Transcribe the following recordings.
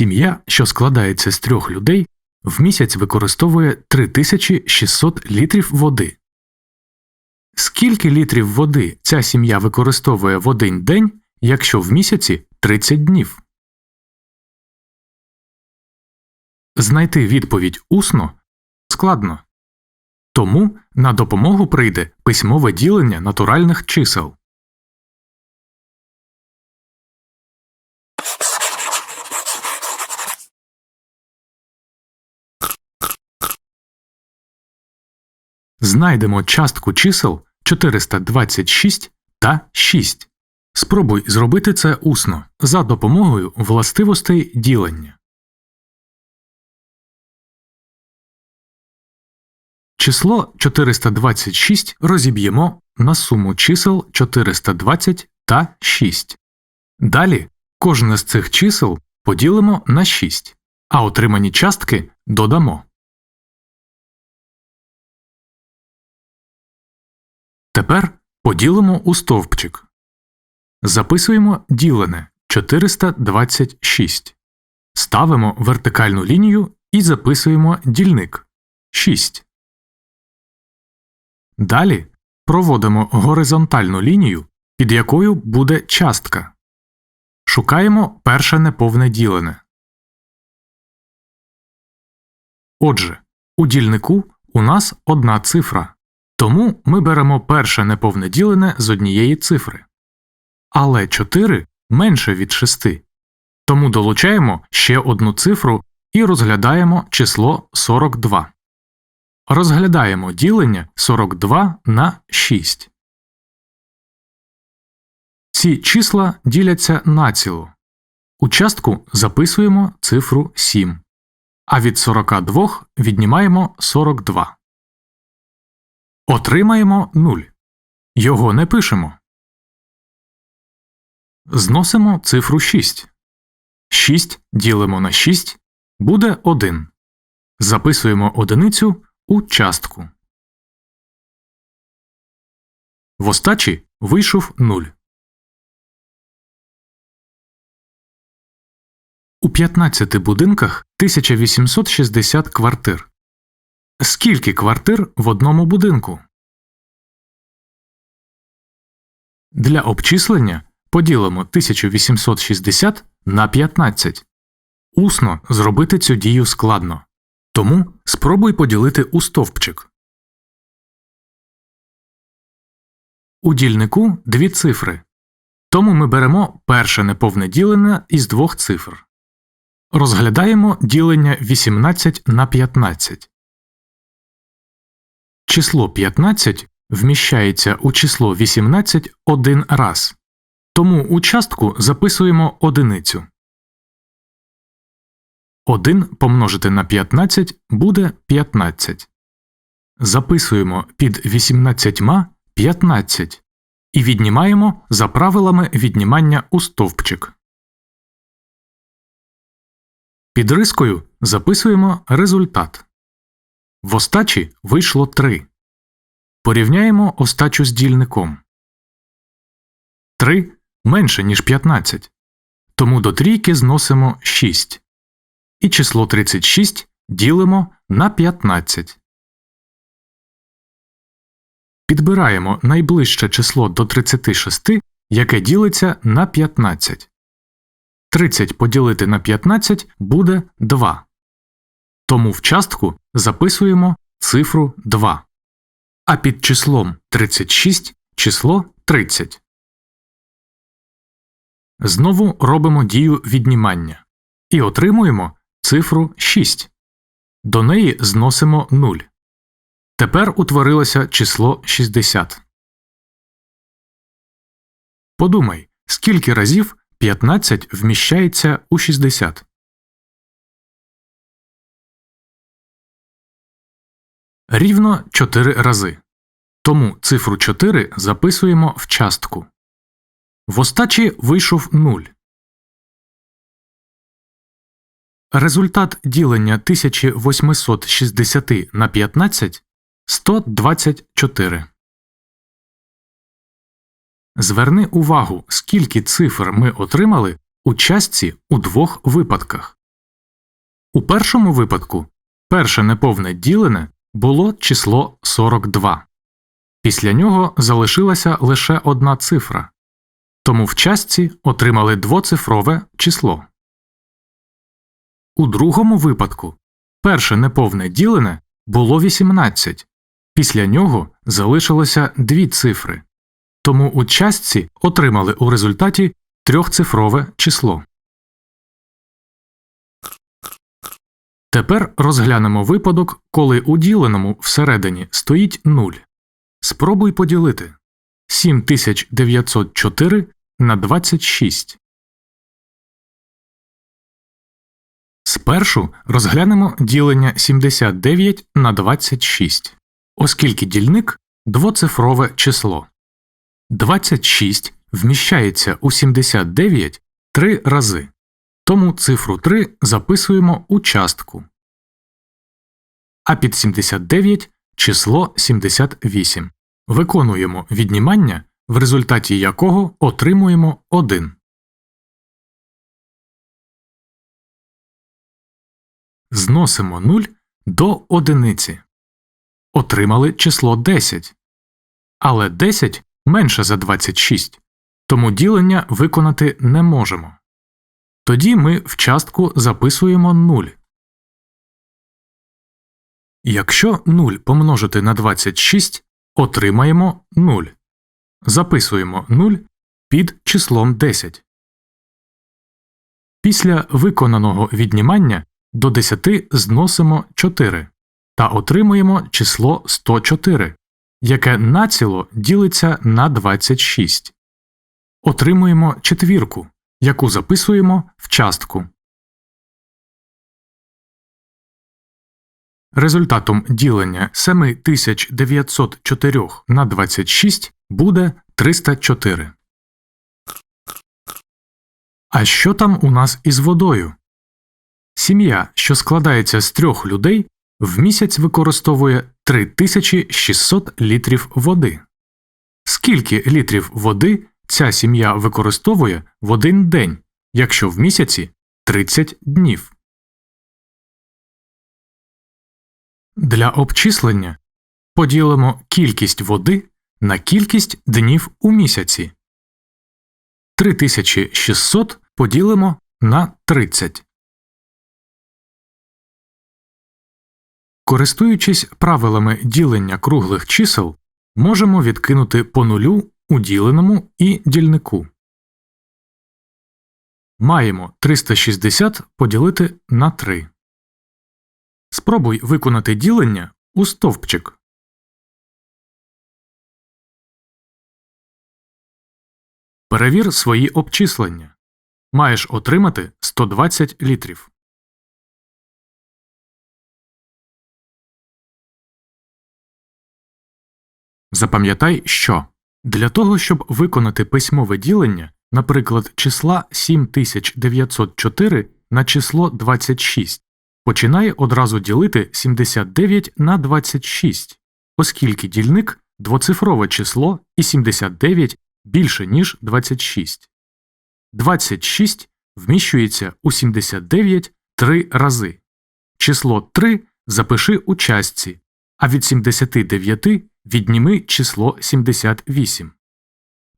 Сім'я, що складається з трьох людей, в місяць використовує 3600 літрів води. Скільки літрів води ця сім'я використовує в один день, якщо в місяці 30 днів? Знайти відповідь усно складно. Тому на допомогу прийде письмове ділення натуральних чисел. Знайдемо частку чисел 426 та 6. Спробуй зробити це усно за допомогою властивостей ділення. Число 426 розіб'ємо на суму чисел 420 та 6. Далі кожне з цих чисел поділимо на 6, а отримані частки додамо. Тепер поділимо у стовпчик. Записуємо ділене 426. Ставимо вертикальну лінію і записуємо дільник 6. Далі проводимо горизонтальну лінію, під якою буде частка. Шукаємо перше неповне ділене. Отже, у дільнику у нас одна цифра. Тому ми беремо перше неповне ділене з однієї цифри. Але 4 менше від 6. Тому долучаємо ще одну цифру і розглядаємо число 42. Розглядаємо ділення 42 на 6. Ці числа діляться націло. У частку записуємо цифру 7, а від 42 віднімаємо 42. Отримаємо 0. Його не пишемо. Зносимо цифру 6. 6 ділимо на 6 буде 1. Записуємо одиницю у частку. В остачі вийшов 0. У 15 будинках 1860 квартир. Скільки квартир в одному будинку? Для обчислення поділимо 1860 на 15. Усно зробити цю дію складно. Тому спробуй поділити у стовпчик. У дільнику дві цифри. Тому ми беремо перше неповне ділене із двох цифр. Розглядаємо ділення 18 на 15. Число 15 вміщається у число 18 один раз. Тому у частку записуємо одиницю. 1 помножити на 15 буде 15. Записуємо під 18 15 і віднімаємо за правилами віднімання у стовпчик. Під рискою записуємо результат. В остачі вийшло 3. Порівняємо остачу з дільником. 3 менше, ніж 15. Тому до трійки зносимо 6. І число 36 ділимо на 15. Підбираємо найближче число до 36, яке ділиться на 15. 30 поділити на 15 буде 2. Тому в частку записуємо цифру 2. А під числом 36 число 30. Знову робимо дію віднімання і отримуємо цифру 6. До неї зносимо 0. Тепер утворилося число 60. Подумай, скільки разів 15 вміщається у 60. Рівно 4 рази. Тому цифру 4 записуємо в частку. В остачі вийшов 0. Результат ділення 1860 на 15 124. Зверни увагу, скільки цифр ми отримали у частці у двох випадках. У першому випадку перше неповне ділене було число 42. Після нього залишилася лише одна цифра, тому в частці отримали двоцифрове число. У другому випадку перше неповне ділене було 18, після нього залишилося дві цифри, тому у частці отримали у результаті трьохцифрове число. Тепер розглянемо випадок, коли у діленому всередині стоїть 0. Спробуй поділити 7904 на 26. Спершу розглянемо ділення 79 на 26, оскільки дільник двоцифрове число. 26 вміщається у 79 три рази, тому цифру 3 записуємо у частку. А під 79 число 78. Виконуємо віднімання, в результаті якого отримуємо 1. Зносимо 0 до одиниці. Отримали число 10. Але 10 менше за 26, тому ділення виконати не можемо. Тоді ми в частку записуємо 0. Якщо 0 помножити на 26, отримаємо 0. Записуємо 0 під числом 10. Після виконаного віднімання до 10 зносимо 4 та отримуємо число 104, яке націло ділиться на 26. Отримуємо четвірку, яку записуємо в частку. Результатом ділення 7904 на 26 буде 304. А що там у нас із водою? Сім'я, що складається з трьох людей, в місяць використовує 3600 літрів води. Скільки літрів води ця сім'я використовує в один день, якщо в місяці 30 днів? Для обчислення поділимо кількість води на кількість днів у місяці. 3600 поділимо на 30. Користуючись правилами ділення круглих чисел, можемо відкинути по нулю у діленому і дільнику. Маємо 360 поділити на 3. Спробуй виконати ділення у стовпчик. Перевір свої обчислення. Маєш отримати 120 літрів. Запам'ятай, що для того, щоб виконати письмове ділення, наприклад, числа 7904 на число 26, починай одразу ділити 79 на 26, оскільки дільник двоцифрове число і 79 більше, ніж 26. 26 вміщується у 79 три рази. Число 3 запиши у частці, а від 79 відніми число 78.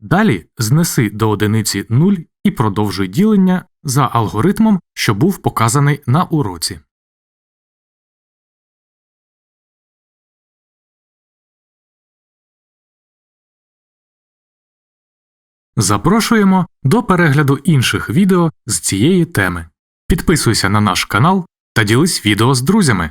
Далі знеси до одиниці 0 і продовжуй ділення за алгоритмом, що був показаний на уроці. Запрошуємо до перегляду інших відео з цієї теми. Підписуйся на наш канал та ділись відео з друзями.